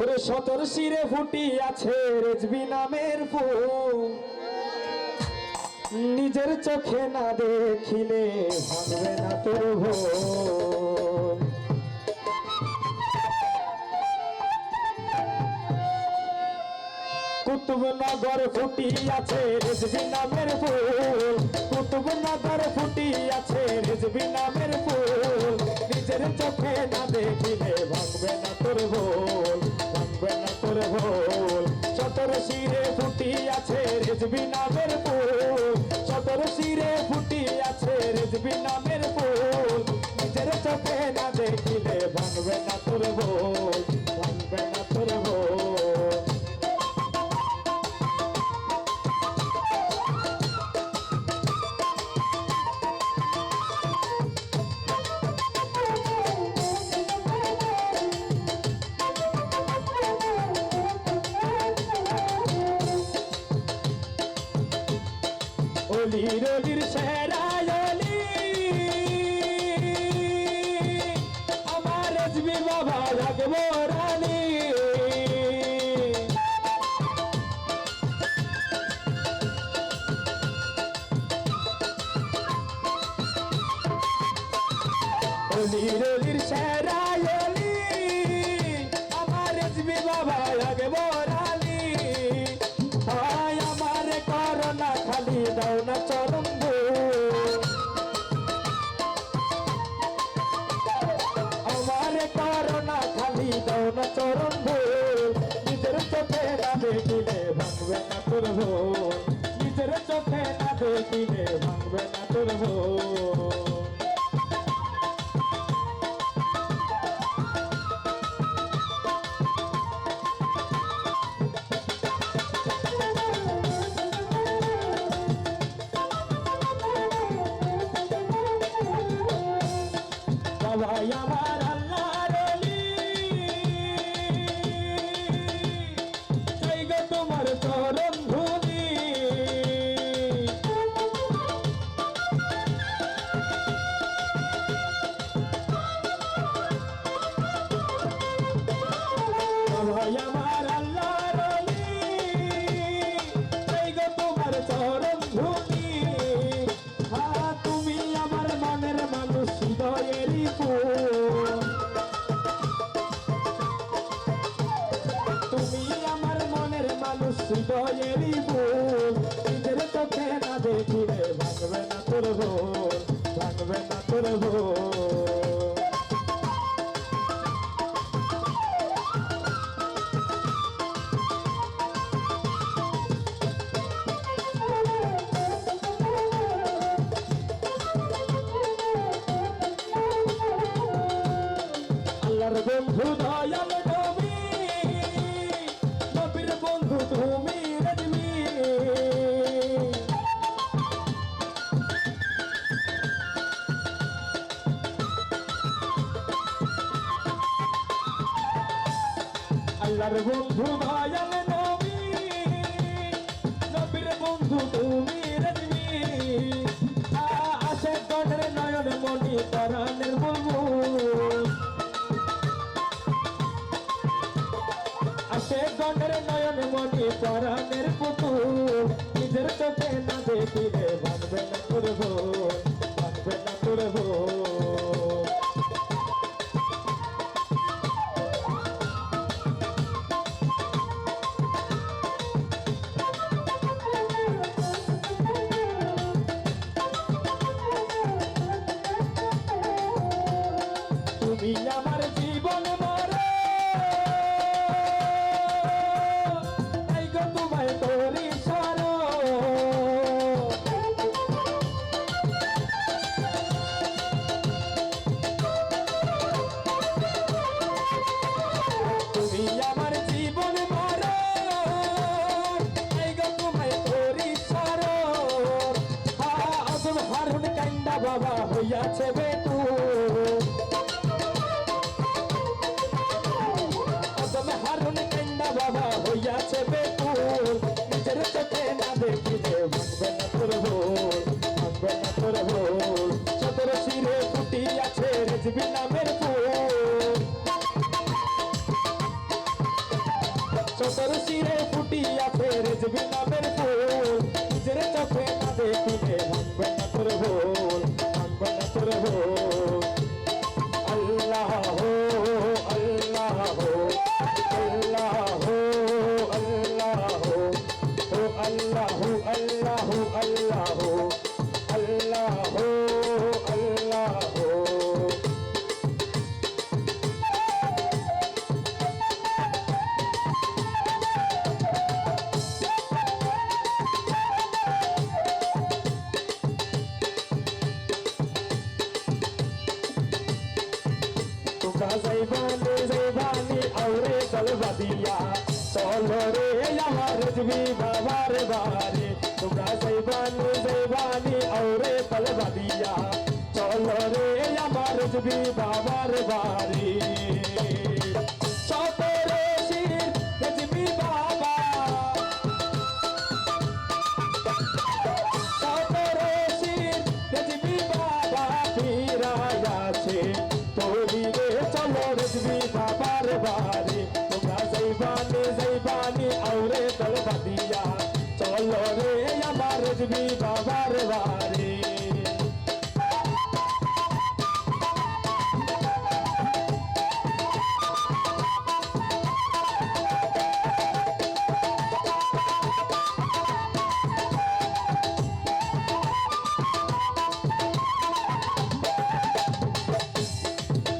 ওরে সতর শিরে ফুটি আছে রেজবি নামের ফুল। নিজের চোখে না দেখিলে ভাঙবে না তোর কুতুবনগর ফুটি আছে রেজবি নামের ফুল। কুতুবনগর ফুটি আছে রেজবি নামের ফুল। নিজের চোখে না দেখিলে ভাঙবে না তোর ভোল, ভাঙবে না তোর ভোল। চতর শিরে ফুটি আছে রেজবি নামের ফুল চতর শিরে ফুটি আছে রেজবি নামের ফুল। নিজের চোখে না দেখিলে ভাঙবে না তোর ভোল, ভাঙবে না না চরম আমার করোনা খালি দাও না চরম নিজের চোখে না দেখিলে ভাঙবে না তোর নিজের চোখে না দেখিলে ভাঙবে না তোর বন্ধু পুতুল নিজের চোখে না দেখিলে। না তোমরা যাইবানি যাইবানি আউরে চলবা দিয়া চলো রে আমার রেজবি বাবার বারে তোমরা যাইবানি যাইবানি আউরে চলবা দিয়া চলো রে আমার রেজবি বাবার বারে সতরে রেজবি বাবার বাড়ি।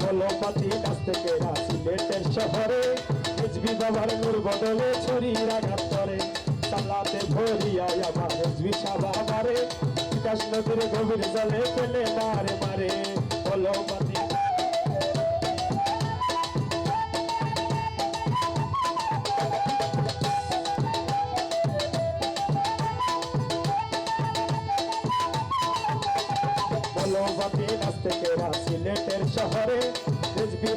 কলপাতি কাছ থেকে সিলেটের শহরে। বদলে ছুরি রাগাত বিকাশ নদীর গভীর জলে ফেলে মারে মারে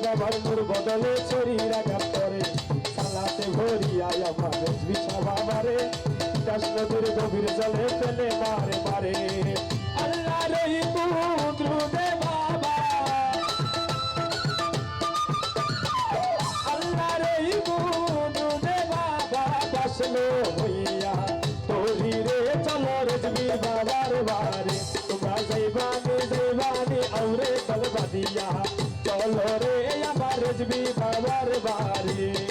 বাবার নূর বদলে ছড়ি রাগাত করে সালাতে ভরিয়ায় আমার রেজবি সাবা মারে বিকাশ নদীর গভীর জলে ফেলে মারে মারে আল্লাহ রহি দে বাবা আল্লাহ রহি দে বাবা বসল হইয়া তোরি রে চলো রেজবি বাবার বারে তোমরা যাইবানি যাইবানি আউরে তলবা দিয়া চলো রে আমার রেজবি বাবার বারে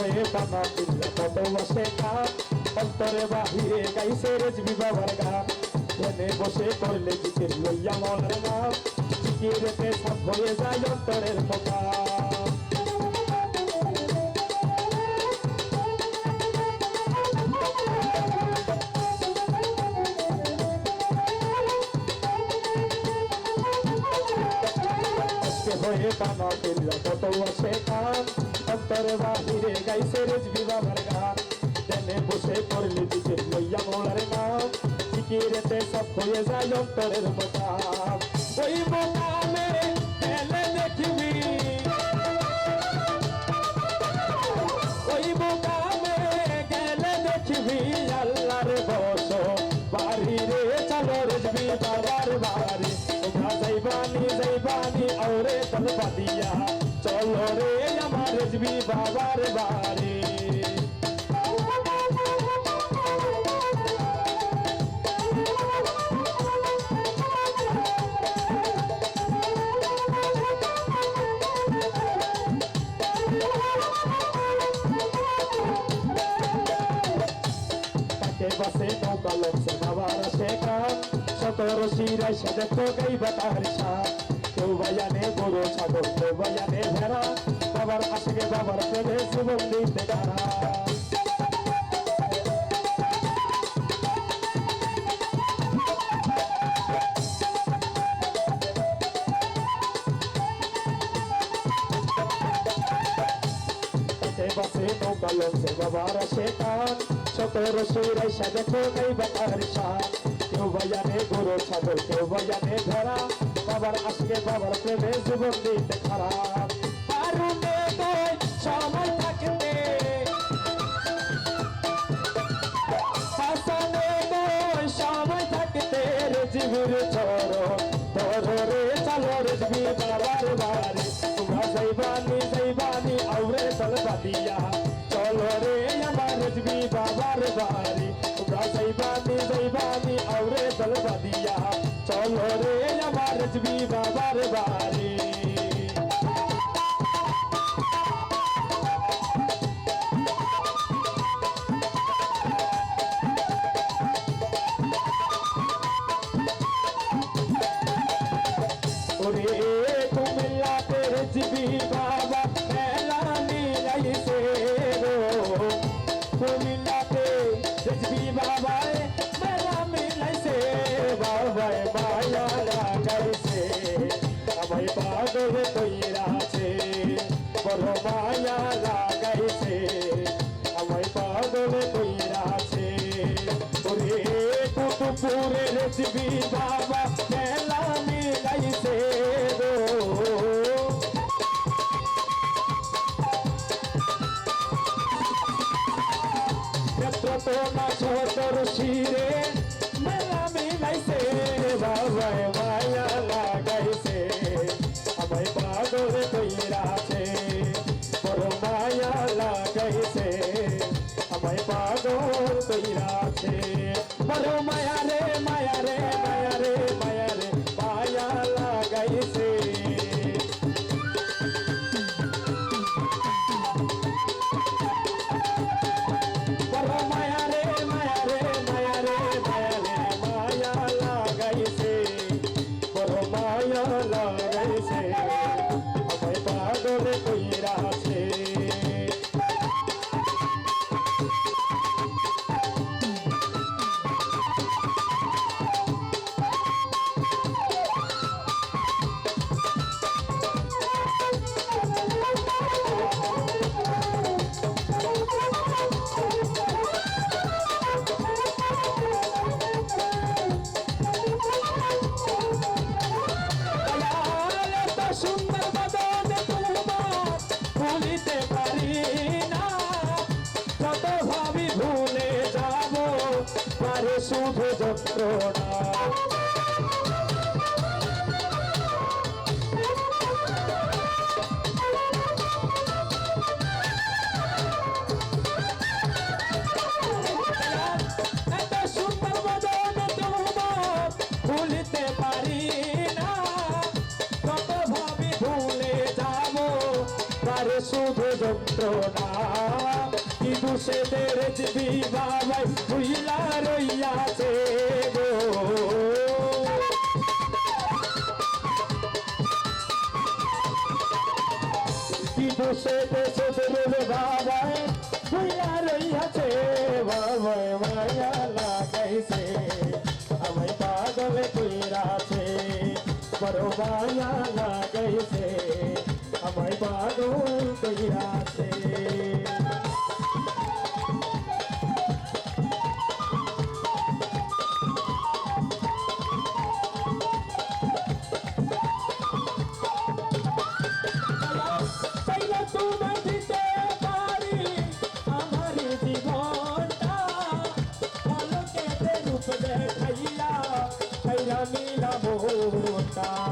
হয়ে বাবা পিল্লা কত বসে কাম অন্তরে বাহিরে গাইছে রেজবি বাবার গান ধনে বসে করলে জিতের লইয়া মনের নাম জিকিরেতে সব হয়ে যায় অন্তরের আজকে হয়ে পানা পিল্লা কত বসে কান অন্তরে বাহিরে গাইছে রেজবি বাবার গান। তেনে বসে করলে দিকে লইয়া মোলার নাম। সিকিরেতে সব হয়ে যায় অন্তরের মোকাম ওই মোকামে এলে দেখবি ওই মোকামে গেলে দেখবি আল্লাহর বাবার বাড়ি তোমরা যাইবানি যাইবানি আউরে তলবা দিয়া। চলো রে রেজবি বাবার বাড়ি। বাসে নৌকা লোকসে বাবার শেখান সতেরো শিরায় সে দেখো গাই বাতার শান কেউ বাজানে গরু ছাগল, কেউ বাজানে ভেড়া। বাবার আশকে বাবার প্রেমে গাড়া তাকে বাসে নৌকা লোকসে বাবার শেখান সতেরো শিরায় সে দেখো গাই বাতার শান কেউ বাজানে গরু, ছাগল, কেউ বাজানে ভেড়া। বাবার আজকে বাবার প্রেমে জীবন দিতে খারাপ ಮಾಡಿದೆ আরে শুধু যন্ত্রণা। কিন্তু সে দেখবি বাবাই বুঝলা রইয়াছে গো। কিন্তু সে দেশে বাবাই বুঝলা রইয়াছে। বাবাই, মায়া লাগাইছে, আমায় কইরাছে। বড় 배우었다.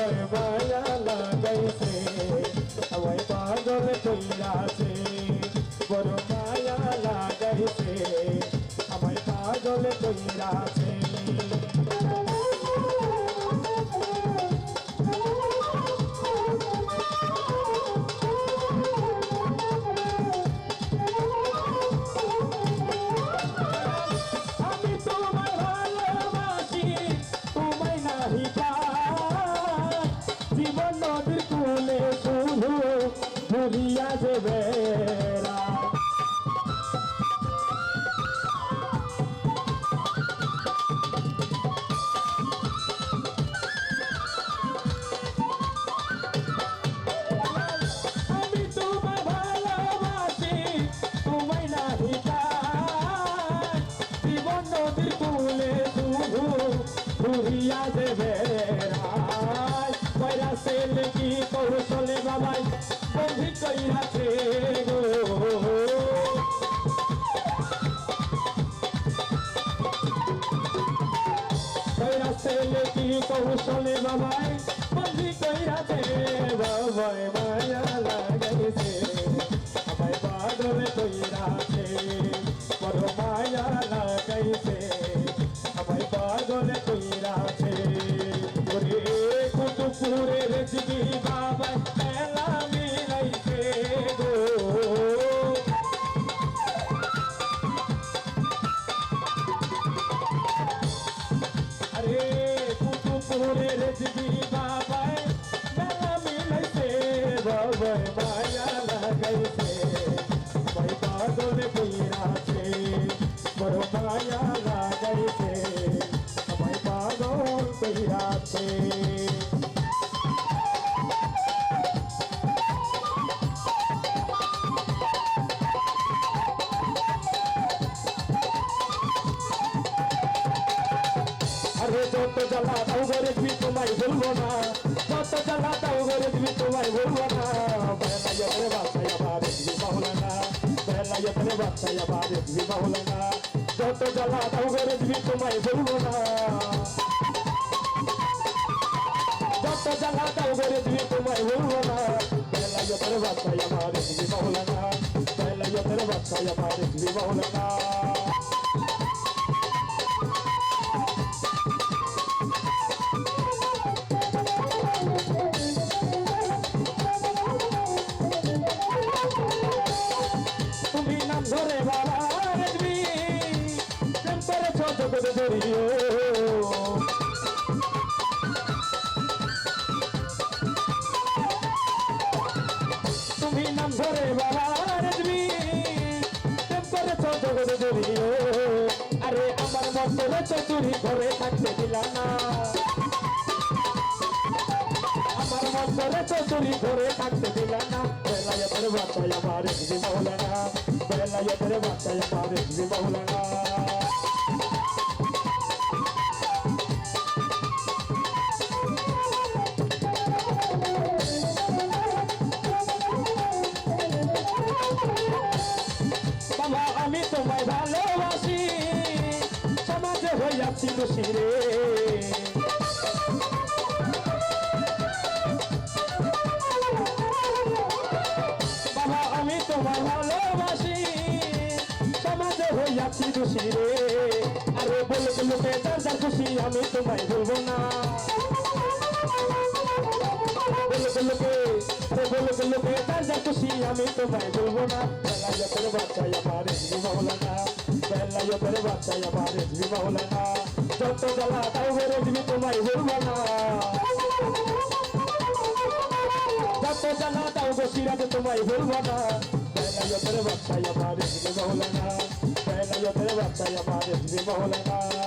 bye bye কৌশলে বাবাই বন্ধি কইরাছে। বাবাই মায়া লাগাইছে আমায় বাদলে কইরাছে। যত জ্বালা তাও করে তুমি তোমায় বলব না যত জ্বালা তাও করে তুমি তোমায় বলব না বেলা যতরে বাচ্চা আবার তুমি বাহলা না বেলা যতরে বাচ্চা আবার তুমি বাহলা না যত জ্বালা তাও করে তুমি তোমায় বলব না করে তুমি তোমায় বলব না বেলা যতরে বাচ্চা আবার তুমি বাহলা না বেলা যতরে বাচ্চা আবার তুমি বাহলা না ধরে বাবা রেডমি। প্রেম করে ছোট করে ঘরে থাকতে দিলা না। আমার মন্তরে চতুরি ঘরে থাকতে দিলা না। বেলায়তের বাচ্চায় আমার হিজি মৌলানা বেলায়তের বাচ্চায় আমার হিজি মৌলানা রে বাবা, আমি তোমায় ভালোবাসি। সমাজে হইয়াছি দোষী রে। আরে বলুক লোকে যার খুশি, আমি তোমায় বলব না। বলুক লোকে যার খুশি আমি তোমায় বলব না। বেলা যতের বাচ্চাই আমার হিজবি মাওলানা বেলা যতের বাচ্চাই আমার হিজবি মাওলানা যত জ্বালা, তাও বেড়ে দিবি তোমায় বলব না। যত জানা তাও বসিরাতে তোমায় বলব না। বেলা যতের বাচ্চাই আমার হিজবি মাওলানা বেলা যতের বাচ্চাই আমার হিজবি মাওলানা আমার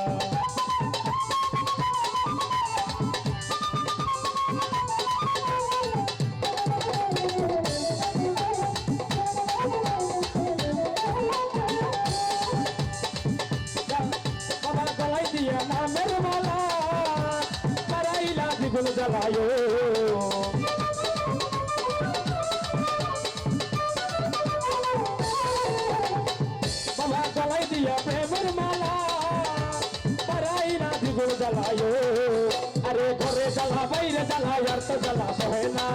বাবা গলায় দিয়া প্রেমের মালা মারাইলা দ্বিগুণ জ্বালায় আরে ঘরে জ্বালা বাইরে জ্বালা আর তো জ্বালা সহে না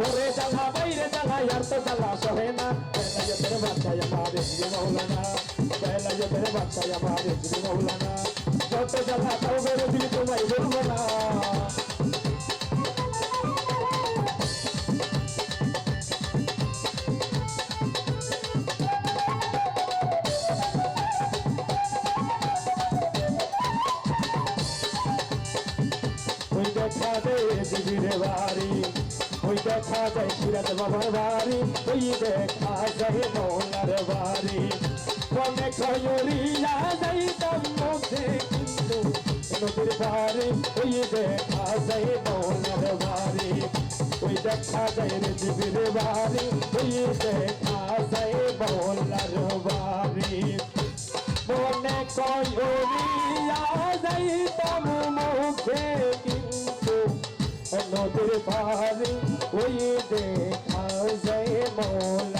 ঘরে জ্বালা বাইরে জ্বালা আর তো জ্বালা সহে না বেলা যতের বাচ্চায় আমার হিজরি মৌলানা বেলা যতের বাচ্চায় আমার যত জ্বালা তাও বেড়ে দিলি দিবিরে বাড়ি, ওই দেখা যায় সিরাজ বাবার বাড়ি, ওই দেখা যায় মৌলার বাড়ি। কনে খয়রিয়া সারে, ওই দেখা যায় মনের বারে ওই দেখা যায় রে জীবের বারে ওই দেখা যায় মনের বারে মনে কয়রিয়া যাইতাম মুখে, কিন্তু নদীর পারে ওই দেখা যায় মৌলা